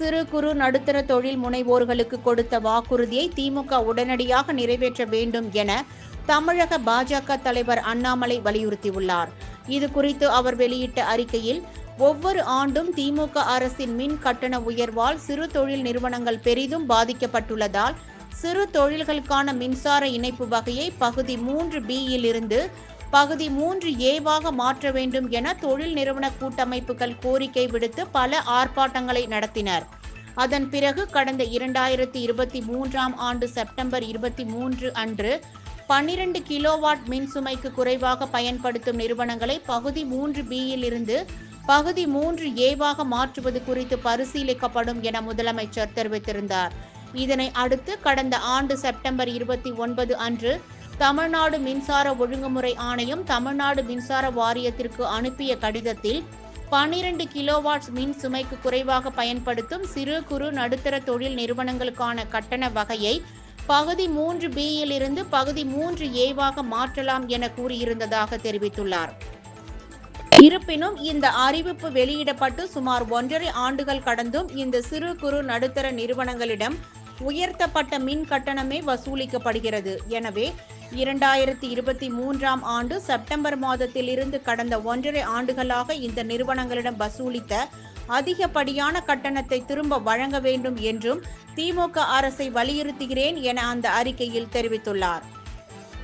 சிறு குறு நடுத்தர தொழில் முனைவோர்களுக்கு கொடுத்த வாக்குறுதியை திமுக உடனடியாக நிறைவேற்ற வேண்டும் என தமிழக பாஜக தலைவர் அண்ணாமலை வலியுறுத்தியுள்ளார். இது குறித்து அவர் வெளியிட்ட அறிக்கையில் ஒவ்வொரு ஆண்டும் திமுக அரசின் மின் கட்டண உயர்வால் சிறு தொழில் நிறுவனங்கள் பெரிதும் பாதிக்கப்பட்டுள்ளதால் சிறு தொழில்களுக்கான மின்சார இணைப்பு வகையை பகுதி மூன்று பி இருந்து பகுதி மூன்று ஏவாக மாற்ற வேண்டும் என தொழில் நிறுவன கூட்டமைப்புகள் கோரிக்கை விடுத்து பல ஆர்ப்பாட்டங்களை நடத்தினர். அதன் பிறகு கடந்த இரண்டாயிரத்தி இருபத்தி மூன்றாம் ஆண்டு செப்டம்பர் இருபத்தி மூன்று அன்று பன்னிரண்டு கிலோவாட் மின் சுமைக்கு குறைவாக பயன்படுத்தும் நிறுவனங்களை பகுதி மூன்று பியில் இருந்து பகுதி மூன்று ஏவாக மாற்றுவது குறித்து பரிசீலிக்கப்படும் என முதலமைச்சர் தெரிவித்திருந்தார். இதனை அடுத்து கடந்த ஆண்டு செப்டம்பர் இருபத்தி ஒன்பது அன்று தமிழ்நாடு மின்சார ஒழுங்குமுறை ஆணையம் தமிழ்நாடு மின்சார வாரியத்திற்கு அனுப்பிய கடிதத்தில் பன்னிரண்டு கிலோவாட்ஸ் மின் சுமைக்கு குறைவாக பயன்படுத்தும் சிறு குறு நடுத்தர தொழில் நிறுவனங்களுக்கான கட்டண வகையை பகுதி மூன்று பியில் இருந்து பகுதி மூன்று ஏவாக மாற்றலாம் என கூறியிருந்ததாக தெரிவித்துள்ளார். இருப்பினும் இந்த அறிவிப்பு வெளியிடப்பட்டு சுமார் ஒன்றரை ஆண்டுகள் கடந்தும் இந்த சிறு குறு நடுத்தர நிறுவனங்களிடம் உயர்த்தப்பட்ட மின் கட்டணமே வசூலிக்கப்படுகிறது. எனவே இரண்டாயிரத்தி இருபத்தி மூன்றாம் ஆண்டு செப்டம்பர் மாதத்தில் இருந்து கடந்த ஒன்றரை ஆண்டுகளாக இந்த நிறுவனங்களிடம் வசூலித்த அதிகப்படியான கட்டணத்தை திரும்ப வழங்க வேண்டும் என்றும் திமுக அரசை வலியுறுத்துகிறேன் என அந்த அறிக்கையில் தெரிவித்துள்ளார்.